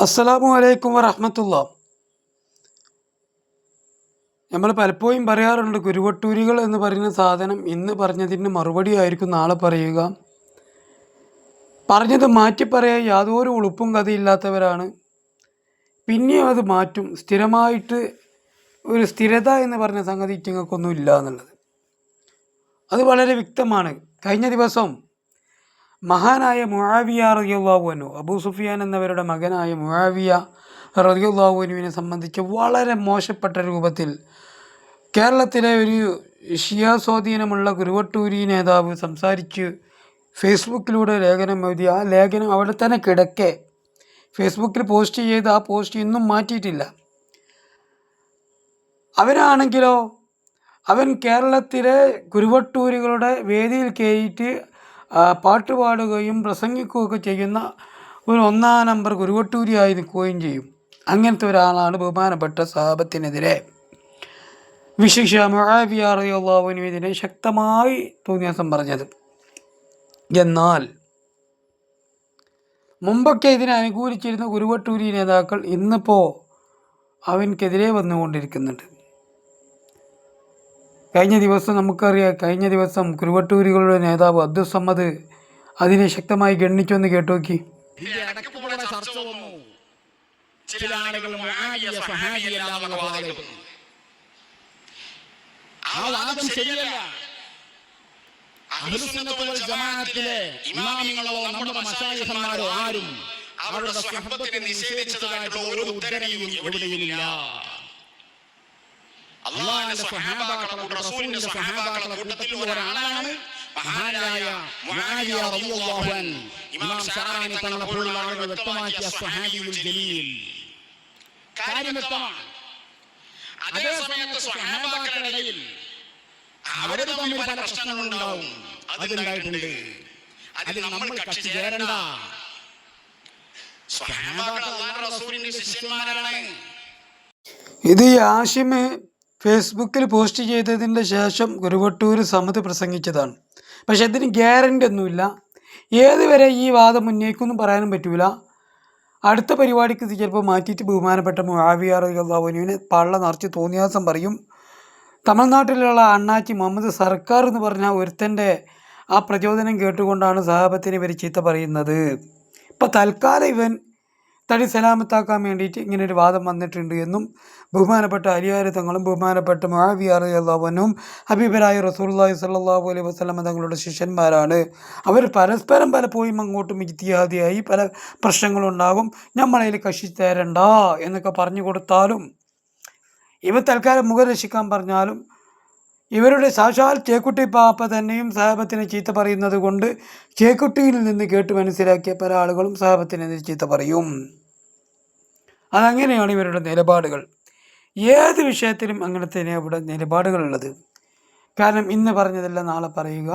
അസ്സലാമു അലൈക്കും വറഹമത്തുള്ള. നമ്മൾ പലപ്പോഴും പറയാറുണ്ട് കുരുവട്ടൂരികൾ എന്ന് പറയുന്ന സാധനം ഇന്ന് പറഞ്ഞതിന് മറുപടി ആയിരിക്കും നാളെ പറയുക. പറഞ്ഞത് മാറ്റി പറയാൻ യാതൊരു ഉളുപ്പും കഥയില്ലാത്തവരാണ്. പിന്നെയും അത് മാറ്റും. സ്ഥിരമായിട്ട് ഒരു സ്ഥിരത എന്ന് പറഞ്ഞ സംഗതി ഇറ്റിങ്ങൾക്കൊന്നും ഇല്ല എന്നുള്ളത്. അത് വളരെ വ്യക്തമാണ്. കഴിഞ്ഞ ദിവസം മഹാനായ മുഴാവിയ റളിയല്ലാഹു അബൂ സുഫിയാൻ എന്നവരുടെ മകനായ മുഴാവിയ റളിയല്ലാഹുവിനെ സംബന്ധിച്ച് വളരെ മോശപ്പെട്ട രൂപത്തിൽ കേരളത്തിലെ ഒരു ഷിയ സ്വാധീനമുള്ള കുരുവട്ടൂരി നേതാവ് സംസാരിച്ച് ഫേസ്ബുക്കിലൂടെ ലേഖനം എഴുതി ആ ലേഖനം അവിടെ തന്നെ കിടക്കെ. ഫേസ്ബുക്കിൽ പോസ്റ്റ് ചെയ്ത് ആ പോസ്റ്റ് ഇന്നും മാറ്റിയിട്ടില്ല. അവരാണെങ്കിലോ അവൻ കേരളത്തിലെ കുരുവട്ടൂരുകളുടെ വേദിയിൽ കയറിയിട്ട് പാട്ട് പാടുകയും പ്രസംഗിക്കുകയൊക്കെ ചെയ്യുന്ന ഒരു ഒന്നാം നമ്പർ കുരുവട്ടൂരിയായി നിൽക്കുകയും ചെയ്യും. അങ്ങനത്തെ ഒരാളാണ് ബഹുമാനപ്പെട്ട സാഹബത്തിനെതിരെ. വിശിഷ ഇതിനെ ശക്തമായി തോന്നിയാസം പറഞ്ഞത്. എന്നാൽ മുമ്പൊക്കെ ഇതിനെ അനുകൂലിച്ചിരുന്ന കുരുവട്ടൂരി നേതാക്കൾ ഇന്നിപ്പോൾ അവനക്കെതിരെ വന്നുകൊണ്ടിരിക്കുന്നുണ്ട്. കഴിഞ്ഞ ദിവസം നമുക്കറിയാം കഴിഞ്ഞ ദിവസം കുരുവട്ടൂരികളുടെ നേതാവ് അബ്ദുസമ്മദ് അതിനെ ശക്തമായി ഗണ്ണിച്ചൊന്ന് കേട്ടു നോക്കി ഇതിന്റെ ചർച്ച വന്നു. ചില ആളുകൾ ആ വാദം ശരിയല്ല. നമ്മുടെ ആരും അവരുടെ സ്വഹബത്തിനെ നിഷേധിച്ചതായിട്ടുള്ള ഒരു ഉദ്ധരണിയും എവിടെയുമില്ല. അള്ളാഹിന്റെ സ്വഹാബാക്കളുടെ കൂട്ടത്തിൽ, റസൂലിന്റെ സ്വഹാബാക്കളുടെ കൂട്ടത്തിൽ ഒരാളാണ് മഹാനായ മുആവിയ റളിയല്ലാഹു അൻ ഇമാം ഷാറാനി തങ്ങളെ പോലുള്ള ആളുകൾ വ്യക്തമാക്കിയ സ്വഹാബിയുൽ ജലീൽ. കാര്യം വ്യക്തമാണ്. അതേ സമയത്ത് സ്വഹാബാക്കളുടെ ഇടയിൽ അവർ തമ്മിൽ പല പ്രശ്നങ്ങളുണ്ടാവും. അതുണ്ടായിട്ടുണ്ട്. അതിൽ നമ്മൾ കക്ഷി ചേരണ്ട. സ്വഹാബാക്കൾ ശിഷ്യന്മാരാണ്. ഇത് ഈ ആഷിമ് ഫേസ്ബുക്കിൽ പോസ്റ്റ് ചെയ്തതിന്റെ ശേഷം ഗുരുവട്ടൂർ സമത് പ്രസംഗിച്ചതാണ്. പക്ഷെ അതിന് ഗ്യാരന്റി ഒന്നുമില്ല. ഏതുവരെ ഈ വാദം ഉന്നയിക്കുമെന്നും പറയാനും പറ്റൂല. അടുത്ത പരിപാടിക്ക് ചിലപ്പോൾ മാറ്റിയിട്ട് ബഹുമാനപ്പെട്ട മുഹാവിയാർ അള്ളാഹുവിനെ പള്ള നിറച്ച് തോന്നിയാസം പറയും. തമിഴ്നാട്ടിലുള്ള അണ്ണാച്ചി മുഹമ്മദ് സർക്കാർ എന്ന് പറഞ്ഞ ഒരുത്തന്റെ ആ പ്രചോദനം കേട്ടുകൊണ്ടാണ് സഹാബത്തിനെ ഇവർ ചീത്ത പറയുന്നത്. ഇപ്പം തൽക്കാലം ഇവൻ തടി സലാമത്താക്കാൻ വേണ്ടിയിട്ട് ഇങ്ങനെ ഒരു വാദം വന്നിട്ടുണ്ട് എന്നും ബഹുമാനപ്പെട്ട അലിയാർ തങ്ങളും ബഹുമാനപ്പെട്ട മഹാവിയാർ അള്ളാഹുനും ഹബീബരായ റസൂല്ലാഹി സല്ലാഹു അലൈഹി വസ്ലമ തങ്ങളുടെ ശിഷ്യന്മാരാണ്. അവർ പരസ്പരം പലപ്പോഴും അങ്ങോട്ടും ഇത്തിഹാദിയായി പല പ്രശ്നങ്ങളുണ്ടാകും. നമ്മളതിൽ കശി തരണ്ട എന്നൊക്കെ പറഞ്ഞു കൊടുത്താലും ഇവ തൽക്കാലം മുഖം രക്ഷിക്കാൻ പറഞ്ഞാലും ഇവരുടെ സാക്ഷാൽ ചേക്കുട്ടി പാപ്പ തന്നെയും സാഹബത്തിനെ ചീത്ത പറയുന്നത് കൊണ്ട് ചേക്കുട്ടിയിൽ നിന്ന് കേട്ട് മനസ്സിലാക്കിയ പല ആളുകളും സാഹബത്തിനെതിരെ ചീത്ത പറയും. അതങ്ങനെയാണ് ഇവരുടെ നിലപാടുകൾ. ഏത് വിഷയത്തിലും അങ്ങനെ തന്നെ ഇവിടെ നിലപാടുകളുള്ളത്. കാരണം ഇന്ന് പറഞ്ഞതല്ല നാളെ പറയുക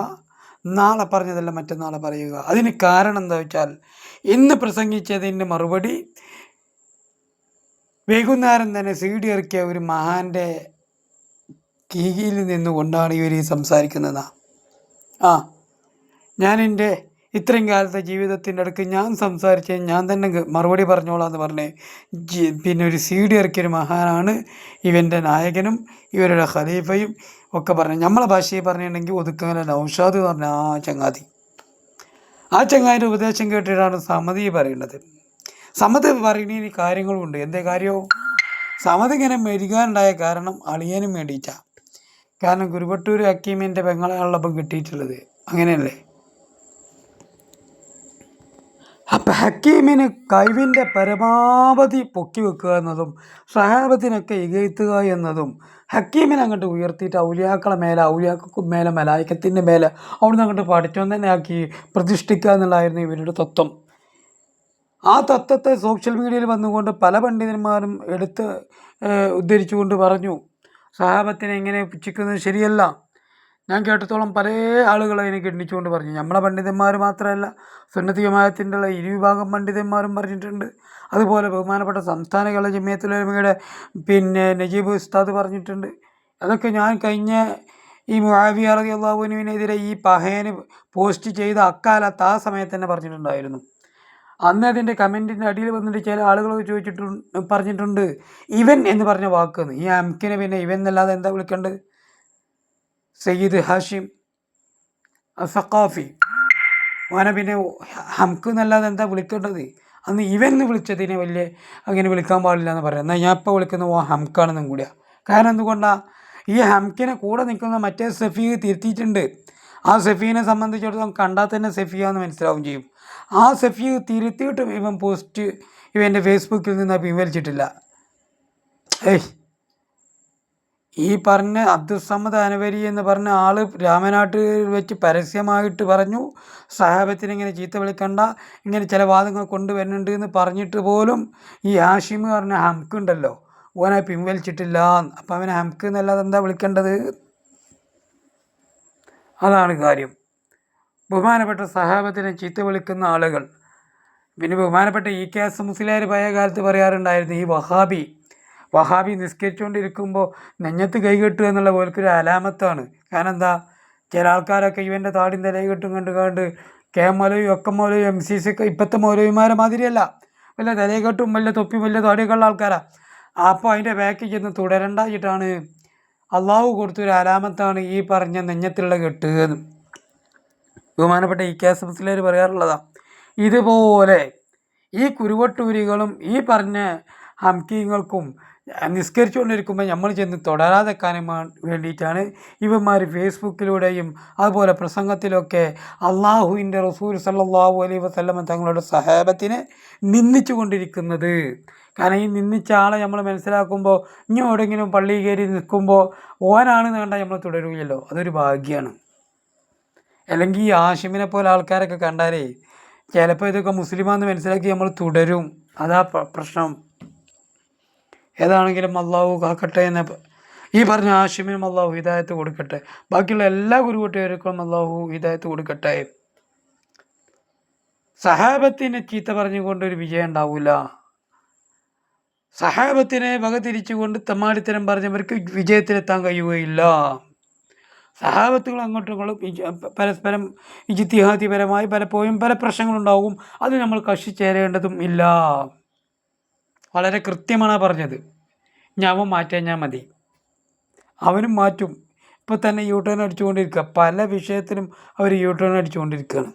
നാളെ പറഞ്ഞതല്ല മറ്റന്നാളെ പറയുക. അതിന് കാരണം എന്താ വെച്ചാൽ ഇന്ന് പ്രസംഗിച്ചതിന്റെ മറുപടി വൈകുന്നേരം തന്നെ സി ഡി ഇറക്കിയ ഒരു മഹാന്റെ കീഴിൽ നിന്നുകൊണ്ടാണ് ഇവർ സംസാരിക്കുന്നത്. ആ ഞാനെന്റെ ഇത്രയും കാലത്തെ ജീവിതത്തിന്റെ അടുക്ക് ഞാൻ സംസാരിച്ച് ഞാൻ തന്നെ മറുപടി പറഞ്ഞോളാം എന്ന് പറഞ്ഞ് പിന്നെ ഒരു സി ഡി ഇറക്കിയൊരു മഹാനാണ്. ഇവന്റെ നായകനും ഇവരുടെ ഖലീഫയും ഒക്കെ പറഞ്ഞു നമ്മളെ ഭാഷയിൽ പറഞ്ഞിട്ടുണ്ടെങ്കിൽ ഒതുക്കങ്ങനെ നൗഷാദ് എന്ന് പറഞ്ഞ ആ ചങ്ങാതി. ആ ചങ്ങാതിന്റെ ഉപദേശം കേട്ടിട്ടാണ് സമതി പറയുന്നത്. സമതി പറയുന്ന കാര്യങ്ങളുണ്ട്. എന്തേ കാര്യവും സമതി ഇങ്ങനെ മെരുകാനുണ്ടായ കാരണം അളിയനും വേണ്ടിയിട്ടാണ്. കാരണം ഗുരുവട്ടൂർ ഹക്കീമിന്റെ പെങ്ങളാണല്ലോ ഇപ്പം കിട്ടിയിട്ടുള്ളത്. അങ്ങനെയല്ലേ അപ്പം ഹക്കീമിന് കഴിവിന്റെ പരമാവധി പൊക്കി വെക്കുക എന്നതും സഹാബത്തിനൊക്കെ ഇകഴ്ത്തുക എന്നതും ഹക്കീമിനെ അങ്ങോട്ട് ഉയർത്തിയിട്ട് ഔലിയാക്കളെ മേലെ ഔലിയാക്കും മേലെ മലായിക്കത്തിന്റെ മേലെ അവിടുന്ന് അങ്ങോട്ട് പഠിച്ചോൻ തന്നെ ആക്കി പ്രതിഷ്ഠിക്കുക എന്നുള്ളതായിരുന്നു ഇവരുടെ തത്വം. ആ തത്വത്തെ സോഷ്യൽ മീഡിയയിൽ വന്നുകൊണ്ട് പല പണ്ഡിതന്മാരും എടുത്ത് ഉദ്ധരിച്ചുകൊണ്ട് പറഞ്ഞു സഹാബത്തിനെ എങ്ങനെ പുച്ഛിക്കുന്നത് ശരിയല്ല. ഞാൻ കേട്ടത്തോളം പല ആളുകളെ അതിനെ എണ്ണിച്ചുകൊണ്ട് പറഞ്ഞു. നമ്മളെ പണ്ഡിതന്മാർ മാത്രമല്ല സുന്നത്തി ഉള്ള ഇരുവിഭാഗം പണ്ഡിതന്മാരും പറഞ്ഞിട്ടുണ്ട്. അതുപോലെ ബഹുമാനപ്പെട്ട സംസ്ഥാന കേരള ജമിയത്തുലമയുടെ പിന്നെ നജീബ് ഉസ്താദ് പറഞ്ഞിട്ടുണ്ട്. അതൊക്കെ ഞാൻ കഴിഞ്ഞ ഈ മുആവിയ റളിയല്ലാഹുവിനെതിരെ ഈ പഹേന് പോസ്റ്റ് ചെയ്ത അക്കാലത്ത് ആ സമയത്ത് തന്നെ പറഞ്ഞിട്ടുണ്ടായിരുന്നു. അന്ന് അതിന്റെ കമന്റിന്റെ അടിയിൽ വന്നിട്ട് ചില ആളുകളൊക്കെ ചോദിച്ചിട്ടുണ്ട് പറഞ്ഞിട്ടുണ്ട് ഇവൻ എന്ന് പറഞ്ഞ വാക്ക് ഈ അമ്മക്കിനെ പിന്നെ ഇവൻ എന്നല്ലാതെ എന്താ വിളിക്കേണ്ടത്? സയ്യിദ് ഹാഷിം സഖാഫി ഓനെ പിന്നെ ഹംക്ക് എന്നല്ലാതെ എന്താ വിളിക്കേണ്ടത്? അന്ന് ഇവൻ എന്ന് വിളിച്ചതിനെ വലിയ അങ്ങനെ വിളിക്കാൻ പാടില്ല എന്ന് പറയാം. എന്നാൽ ഞാൻ ഇപ്പോൾ വിളിക്കുന്ന ഓ ഹംക്കാണെന്നും കൂടിയാണ് കാരണം എന്തുകൊണ്ടാണ് ഈ ഹംക്കിനെ കൂടെ നിൽക്കുന്ന മറ്റേ സഫീ തിരുത്തിയിട്ടുണ്ട്. ആ സഫീനെ സംബന്ധിച്ചിടത്തോളം കണ്ടാൽ തന്നെ സഫിയാന്ന് മനസ്സിലാവും ചെയ്യും. ആ സഫീ തിരുത്തിയിട്ടും ഇവൻ പോസ്റ്റ് ഇവന്റെ ഫേസ്ബുക്കിൽ നിന്ന് പിൻവലിച്ചിട്ടില്ല ഏയ്. ഈ പറഞ്ഞ അബ്ദുസമ്മദ് അനവരി എന്ന് പറഞ്ഞ ആൾ രാമനാട്ടിൽ വെച്ച് പരസ്യമായിട്ട് പറഞ്ഞു സഹാബത്തിന് ഇങ്ങനെ ചീത്ത വിളിക്കണ്ട ഇങ്ങനെ ചില വാദങ്ങൾ കൊണ്ടുവരുന്നുണ്ട് എന്ന് പറഞ്ഞിട്ട് പോലും ഈ ഹാഷിം പറഞ്ഞ ഹംക്ക് ഉണ്ടല്ലോ ഓനെ പിൻവലിച്ചിട്ടില്ല അപ്പം അവനെ ഹംക്ക് എന്നല്ലാതെ എന്താ വിളിക്കേണ്ടത്? അതാണ് കാര്യം. ബഹുമാനപ്പെട്ട സഹാബത്തിനെ ചീത്ത വിളിക്കുന്ന ആളുകൾ. പിന്നെ ബഹുമാനപ്പെട്ട ഇ കെ എസ് മുസ്ലിയാർ പഴയ കാലത്ത് പറയാറുണ്ടായിരുന്നു ഈ വഹാബി വഹാബി നിസ്കരിച്ചുകൊണ്ടിരിക്കുമ്പോൾ നെഞ്ഞത്ത് കൈകെട്ടുക എന്നുള്ള പോലൊരു അലാമത്താണ്. കാരണം എന്താ ചില ആൾക്കാരൊക്കെ ഇവന്റെ താടിന്റെ തലൈ കെട്ടും കണ്ട് കണ്ട് കെ എം മൗലവി ഒക്കെ മൗലവി എം സി സി ഒക്കെ ഇപ്പോഴത്തെ മൗലവിമാരെ മാതിരിയല്ല. വല്ല തലൈ കെട്ടും വല്ല തൊപ്പി വലിയ താടിയൊക്കെ ഉള്ള ആൾക്കാരാണ് അപ്പോൾ അതിന്റെ ബാക്കിൽ ചെന്ന് തുടരണ്ടായിട്ടാണ് അള്ളാഹു കൊടുത്തൊരു അലാമത്താണ് ഈ പറഞ്ഞ നെഞ്ഞത്തിലുള്ള കെട്ട് എന്ന്. ബഹുമാനപ്പെട്ട ഇ കെ എസ് പറയാറുള്ളതാണ് ഇതുപോലെ ഈ കുരുവട്ടൂരികളും ഈ പറഞ്ഞ ഹംകീങ്ങൾക്കും നിസ്കരിച്ചുകൊണ്ടിരിക്കുമ്പോൾ നമ്മൾ ചെന്ന് തുടരാതെക്കാനും വേണ്ടിയിട്ടാണ് ഇവന്മാർ ഫേസ്ബുക്കിലൂടെയും അതുപോലെ പ്രസംഗത്തിലൊക്കെ അള്ളാഹുവിന്റെ റസൂൽ സല്ലാഹു അലൈ വസ്ലമ തങ്ങളുടെ സഹേബത്തിനെ നിന്ദിച്ചു കൊണ്ടിരിക്കുന്നത് കാരണം ഈ നിന്ദിച്ച ആളെ നമ്മൾ മനസ്സിലാക്കുമ്പോൾ ഇനി എവിടെയെങ്കിലും പള്ളി കയറി നിൽക്കുമ്പോൾ ഓനാണ് വേണ്ട നമ്മൾ തുടരുകയല്ലോ. അതൊരു ഭാഗ്യമാണ് അല്ലെങ്കിൽ ഈ ആഷിമിനെ പോലെ ആൾക്കാരൊക്കെ കണ്ടാലേ ചിലപ്പോൾ ഇതൊക്കെ മുസ്ലിമാന്ന് മനസ്സിലാക്കി നമ്മൾ തുടരും. അതാ പ്രശ്നം. ഏതാണെങ്കിലും അള്ളാഹു കാക്കട്ടെ എന്ന് ഈ പറഞ്ഞ ആഷിമിനും അള്ളാഹു ഹിദായത്ത് കൊടുക്കട്ടെ. ബാക്കിയുള്ള എല്ലാ കുരുകൂട്ടുകാർക്കും അള്ളാഹു ഹിദായത്ത് കൊടുക്കട്ടെ. സഹാബത്തിനെ ചീത്ത പറഞ്ഞുകൊണ്ട് ഒരു വിജയം ഉണ്ടാവില്ല സഹാബത്തിനെ വകതിരിച്ചുകൊണ്ട് തമാടിത്തരം പറഞ്ഞവർക്ക് വിജയത്തിലെത്താൻ കഴിയുകയില്ല. സഹാബത്തുകൾ അങ്ങോട്ടും പരസ്പരം ഇജിത്തിഹാദിപരമായി പലപ്പോഴും പല പ്രശ്നങ്ങളുണ്ടാവും. അത് നമ്മൾ കക്ഷി ചേരേണ്ടതും ഇല്ല. വളരെ കൃത്യമാണ് പറഞ്ഞത്. ഞാൻ അവൻ മതി. അവനും മാറ്റും. ഇപ്പോൾ തന്നെ യൂ ടേൺ അടിച്ചുകൊണ്ടിരിക്കുക. പല വിഷയത്തിനും അവർ യൂ ടേൺ അടിച്ചുകൊണ്ടിരിക്കുകയാണ്.